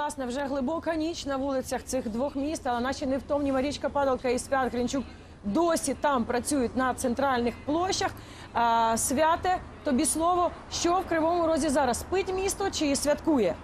власне вже глибока ніч на вулицях цих двох міст, але наші невтомні Марічка Падалка і Свят Гринчук досі там працюють на центральних площах. А, святе, тобі слово, що в Кривому Розі зараз спить місто чи святкує?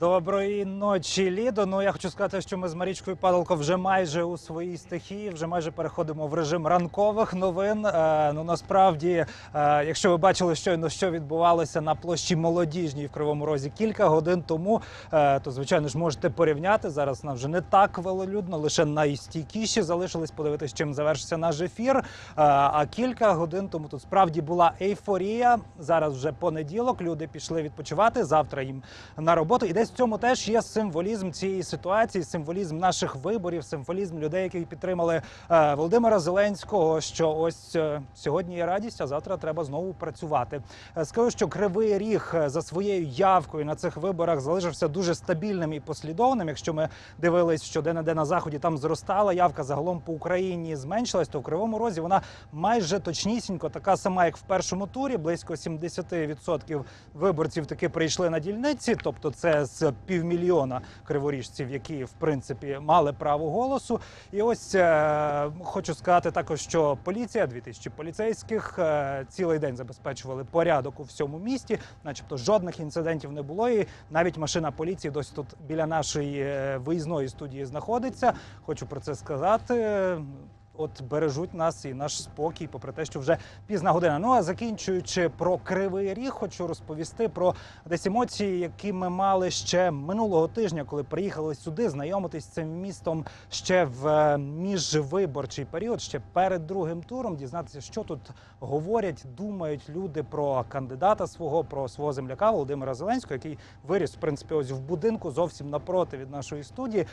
Доброї ночі, Лідо. Ну я хочу сказати, що ми з Марічкою Падалко вже майже у своїй стихії, вже майже переходимо в режим ранкових новин. Е, ну насправді, е, якщо ви бачили щойно, що відбувалося на площі молодіжній в Кривому Розі кілька годин тому, е, то звичайно ж можете порівняти. Зараз нам вже не так велолюдно, лише найстійкіші залишились подивитися, чим завершиться наш ефір. Е, а кілька годин тому тут справді була ейфорія. Зараз вже понеділок. Люди пішли відпочивати. Завтра їм на роботу. І десь в цьому теж є символізм цієї ситуації, символізм наших виборів, символізм людей, які підтримали е, Володимира Зеленського. Що ось е, сьогодні є радість, а завтра треба знову працювати. Е, Скажу, що кривий ріг е, за своєю явкою на цих виборах залишився дуже стабільним і послідовним. Якщо ми дивились, що де не де на заході там зростала явка, загалом по Україні зменшилась, то в кривому розі вона майже точнісінько така сама, як в першому турі. Близько 70% виборців таки прийшли на дільниці, тобто це з півмільйона криворіжців, які в принципі мали право голосу. І ось е, хочу сказати також, що поліція, 2000 поліцейських, е, цілий день забезпечували порядок у всьому місті, начебто жодних інцидентів не було. І навіть машина поліції досі тут біля нашої е, виїзної студії знаходиться. Хочу про це сказати. От бережуть нас і наш спокій, попри те, що вже пізна година. Ну а закінчуючи про кривий ріг, хочу розповісти про десь емоції, які ми мали ще минулого тижня, коли приїхали сюди знайомитись з цим містом ще в е, міжвиборчий період, ще перед другим туром, дізнатися, що тут говорять, думають люди про кандидата свого, про свого земляка Володимира Зеленського, який виріс в принципі ось в будинку зовсім напроти від нашої студії.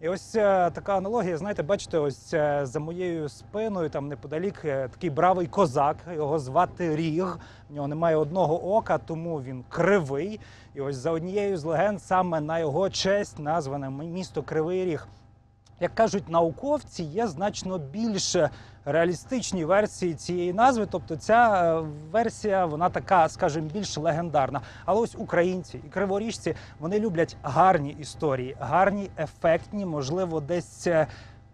І ось е, така аналогія, знаєте, бачите, ось е, за моєю спиною, там неподалік, е, такий бравий козак. Його звати Ріг. В нього немає одного ока, тому він кривий. І ось за однією з легенд, саме на його честь назване місто Кривий Ріг. Як кажуть науковці, є значно більше реалістичні версії цієї назви. Тобто, ця е, версія вона така, скажімо, більш легендарна. Але ось українці і криворіжці вони люблять гарні історії, гарні, ефектні, можливо, десь. е,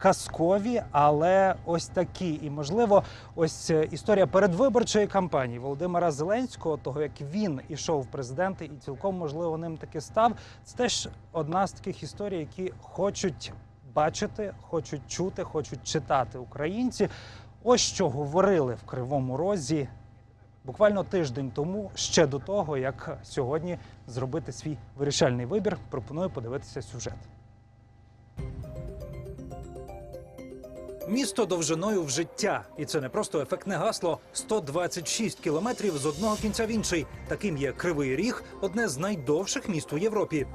Казкові, але ось такі. І можливо, ось е, історія передвиборчої кампанії Володимира Зеленського, того як він ішов в президенти, і цілком можливо ним таки став. Це теж одна з таких історій, які хочуть бачити, хочуть чути, хочуть читати українці. Ось що говорили в Кривому Розі буквально тиждень тому, ще до того, як сьогодні зробити свій вирішальний вибір. Пропоную подивитися сюжет. Місто довжиною в життя, і це не просто ефектне гасло. 126 кілометрів з одного кінця в інший. Таким є Кривий Ріг, одне з найдовших міст у Європі.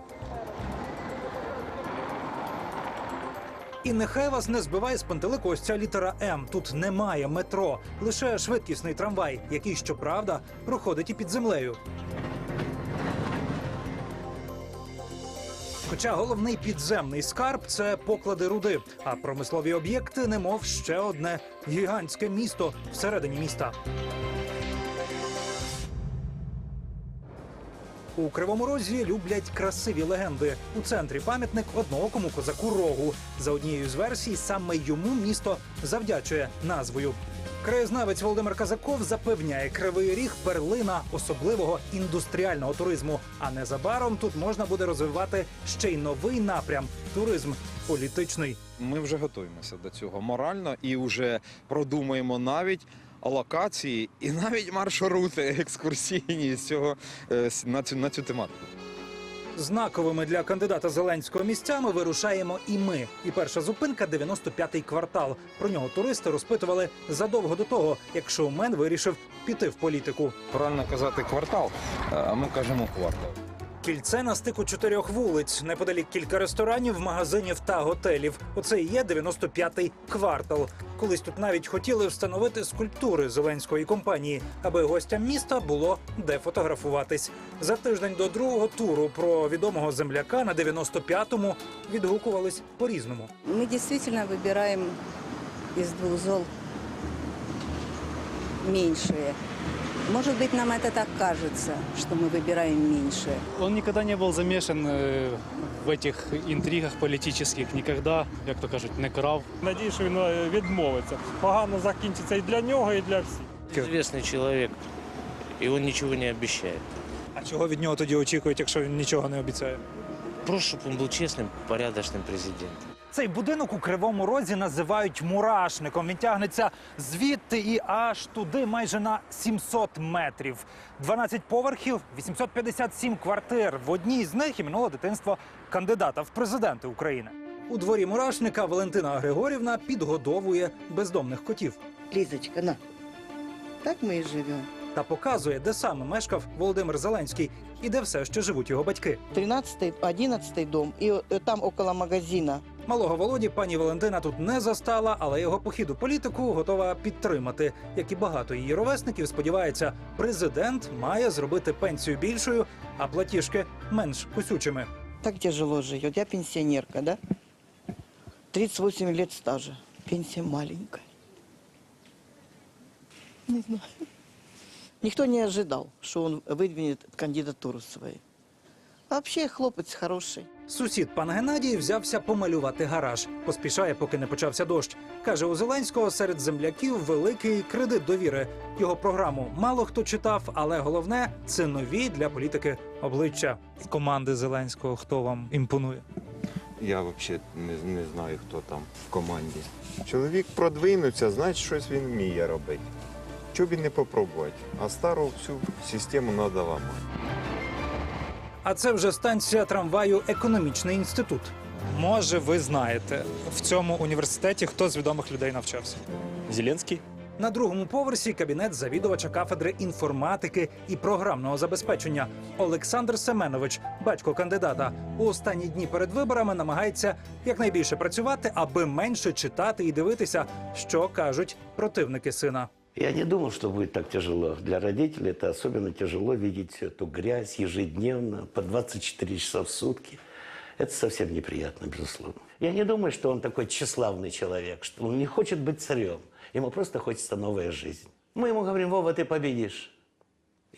І нехай вас не збиває з пантелику ось ця літера М. Тут немає метро, лише швидкісний трамвай, який, щоправда, проходить і під землею. Хоча головний підземний скарб це поклади руди, а промислові об'єкти, немов ще одне гігантське місто всередині міста. У Кривому Розі люблять красиві легенди. У центрі пам'ятник одноокому козаку рогу. За однією з версій, саме йому місто завдячує назвою. Краєзнавець Володимир Казаков запевняє, кривий ріг перлина особливого індустріального туризму. А незабаром тут можна буде розвивати ще й новий напрям туризм політичний. Ми вже готуємося до цього морально і вже продумуємо навіть локації і навіть маршрути екскурсійні з цього е, на цю на цю тематику. Знаковими для кандидата Зеленського місцями вирушаємо і ми. І перша зупинка 95-й квартал. Про нього туристи розпитували задовго до того, як шоумен вирішив піти в політику. Правильно казати квартал, а ми кажемо квартал. Кільце на стику чотирьох вулиць, неподалік кілька ресторанів, магазинів та готелів. Оце і є 95-й квартал. Колись тут навіть хотіли встановити скульптури зеленської компанії, аби гостям міста було де фотографуватись. За тиждень до другого туру про відомого земляка на 95-му відгукувались по-різному. Мы действительно выбираем из двух зол. меньшее. Может быть, нам это так кажется, что мы выбираем меньшее. Он никогда не был замешан э, в этих интригах политических, никогда, як то кажуть, не крав. Надію, що він е, відмовиться. Погано закінчиться і для нього, і для всіх. Известный человек, и он ничего не обещает. А чого від нього тоді очікують, якщо він нічого не обіцяє? Просто чтобы он был честным, порядочным президентом. Цей будинок у Кривому Розі називають мурашником. Він тягнеться звідти і аж туди майже на 700 метрів. 12 поверхів, 857 квартир. В одній з них і минуло дитинство кандидата в президенти України. У дворі мурашника Валентина Григорівна підгодовує бездомних котів Лизочка, на. Так мы и живем. та показує, де саме мешкав Володимир Зеленський і де все ще живуть його батьки. 13 11 дом. И э, там около магазина. Малого Володі пані Валентина тут не застала, але його похід у політику готова підтримати. Як і багато її ровесників, сподівається, президент має зробити пенсію більшою, а платіжки менш кусючими. Так тяжело живет. Я пенсионерка, да? 38 лет стажа. Пенсия маленькая. Не знаю. Никто не ожидал, что он выдвинет кандидатуру свою. А вообще хлопец хороший. Сусід пан Геннадій взявся помалювати гараж. Поспішає, поки не почався дощ. Каже, у Зеленського серед земляків великий кредит довіри. Його програму мало хто читав, але головне це нові для політики обличчя. Команди Зеленського хто вам імпонує? Я взагалі не, не знаю, хто там в команді. Чоловік продвинуться, значить, щось він вміє робити. Чого б і не попробувати? А стару всю систему треба ламати. А це вже станція трамваю Економічний інститут. Може, ви знаєте, в цьому університеті хто з відомих людей навчався? Зеленський. На другому поверсі кабінет завідувача кафедри інформатики і програмного забезпечення Олександр Семенович, батько кандидата, у останні дні перед виборами намагається якнайбільше працювати, аби менше читати і дивитися, що кажуть противники сина. Я не думал, что будет так тяжело. Для родителей это особенно тяжело видеть всю эту грязь ежедневно, по 24 часа в сутки. Это совсем неприятно, безусловно. Я не думаю, что он такой тщеславный человек, что он не хочет быть царем. Ему просто хочется новая жизнь. Мы ему говорим, Вова, ты победишь.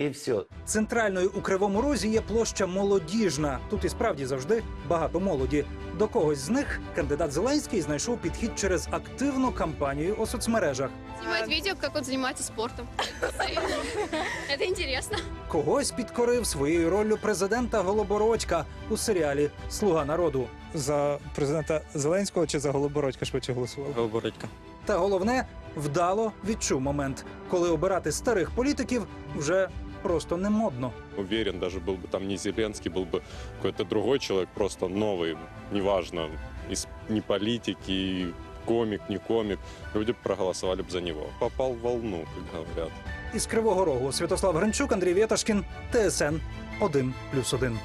И все. Центральною у кривому розі є площа молодіжна. Тут і справді завжди багато молоді. До когось з них кандидат Зеленський знайшов підхід через активну кампанію у соцмережах. Снимает видео, как он занимается спортом. Это интересно. Когось підкорив своєю роллю президента Голобородька у серіалі Слуга народу. За президента Зеленського чи за Голобородька швидше голосував? Голобородька. Та головне, вдало відчув момент, коли обирати старих політиків вже просто не модно. Уверен, даже был бы там не Зеленский, был бы какой-то другой человек, просто новый, неважно, из не политики, комик, не комик, люди проголосовали бы за него. Попал в волну, как говорят. Із Кривого Рогу Святослав Гринчук, Андрій Вєташкін, ТСН 1+,1.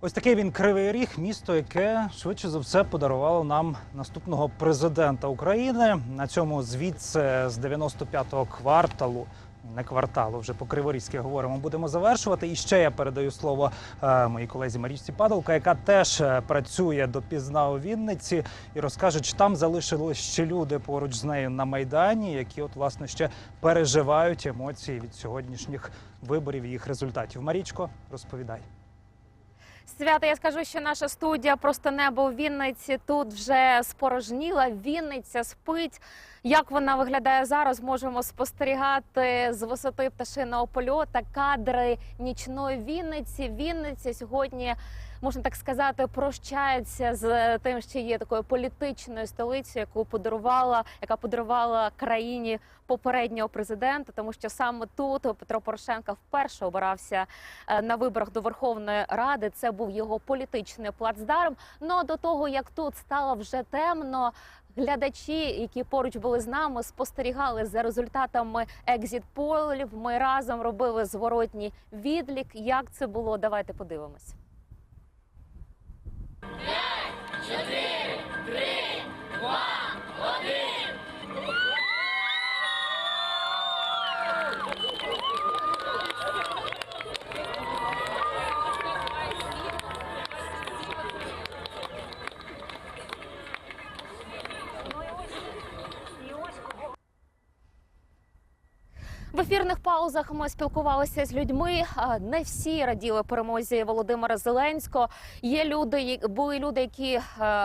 Ось такий він кривий ріг, місто, яке швидше за все подарувало нам наступного президента України. На цьому звідси з 95-го кварталу. Не кварталу, вже по криворізьки говоримо. Будемо завершувати. І ще я передаю слово е, моїй колезі Марічці Падалка, яка теж е, працює допізна у Вінниці і розкаже, чи там залишились ще люди поруч з нею на майдані, які от власне ще переживають емоції від сьогоднішніх виборів і їх результатів. Марічко, розповідай. Свята, я скажу, що наша студія просто небо у Вінниці тут вже спорожніла. Вінниця спить. Як вона виглядає зараз, можемо спостерігати з висоти пташиного польота кадри нічної Вінниці. Вінниця сьогодні. Можна так сказати, прощається з тим, що є такою політичною столицею, яку подарувала, яка подарувала країні попереднього президента, тому що саме тут Петро Порошенко вперше обирався е, на виборах до Верховної Ради. Це був його політичний плацдарм. Ну а до того як тут стало вже темно. Глядачі, які поруч були з нами, спостерігали за результатами екзіт-полів. Ми разом робили зворотній відлік. Як це було? Давайте подивимось. Ну В ефірних паузах ми спілкувалися з людьми. Не всі раділи перемозі Володимира Зеленського. Є люди, були люди, які е,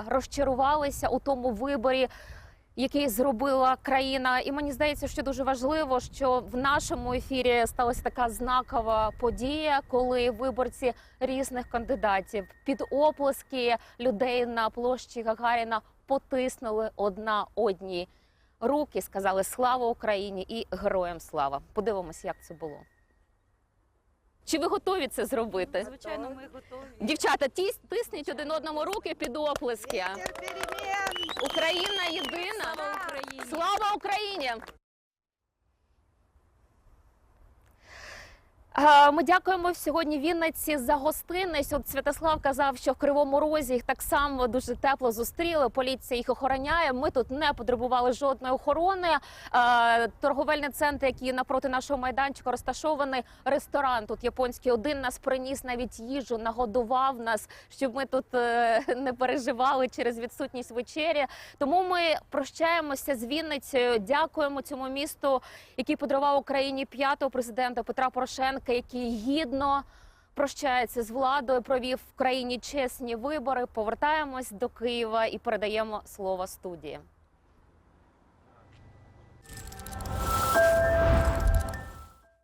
розчарувалися у тому виборі. Який зробила країна, і мені здається, що дуже важливо, що в нашому ефірі сталася така знакова подія, коли виборці різних кандидатів під оплески людей на площі Гагаріна потиснули одна одній руки, сказали слава Україні і героям слава. Подивимось, як це було. Чи ви готові це зробити? Звичайно, ми готові. Дівчата, тіс- тисніть один одному руки під оплески. Україна єдина. Слава Україні! Слава Україні! Ми дякуємо сьогодні Вінниці за гостинність. От Святослав казав, що в Кривому Розі їх так само дуже тепло зустріли. Поліція їх охороняє. Ми тут не потребували жодної охорони. Е, Торговельний центр, який напроти нашого майданчика розташований, ресторан тут японський один нас приніс навіть їжу, нагодував нас, щоб ми тут е, не переживали через відсутність вечері. Тому ми прощаємося з Вінницею. Дякуємо цьому місту, який подарував Україні п'ятого президента Петра Порошенка, який гідно прощається з владою, провів в країні чесні вибори. Повертаємось до Києва і передаємо слово студії.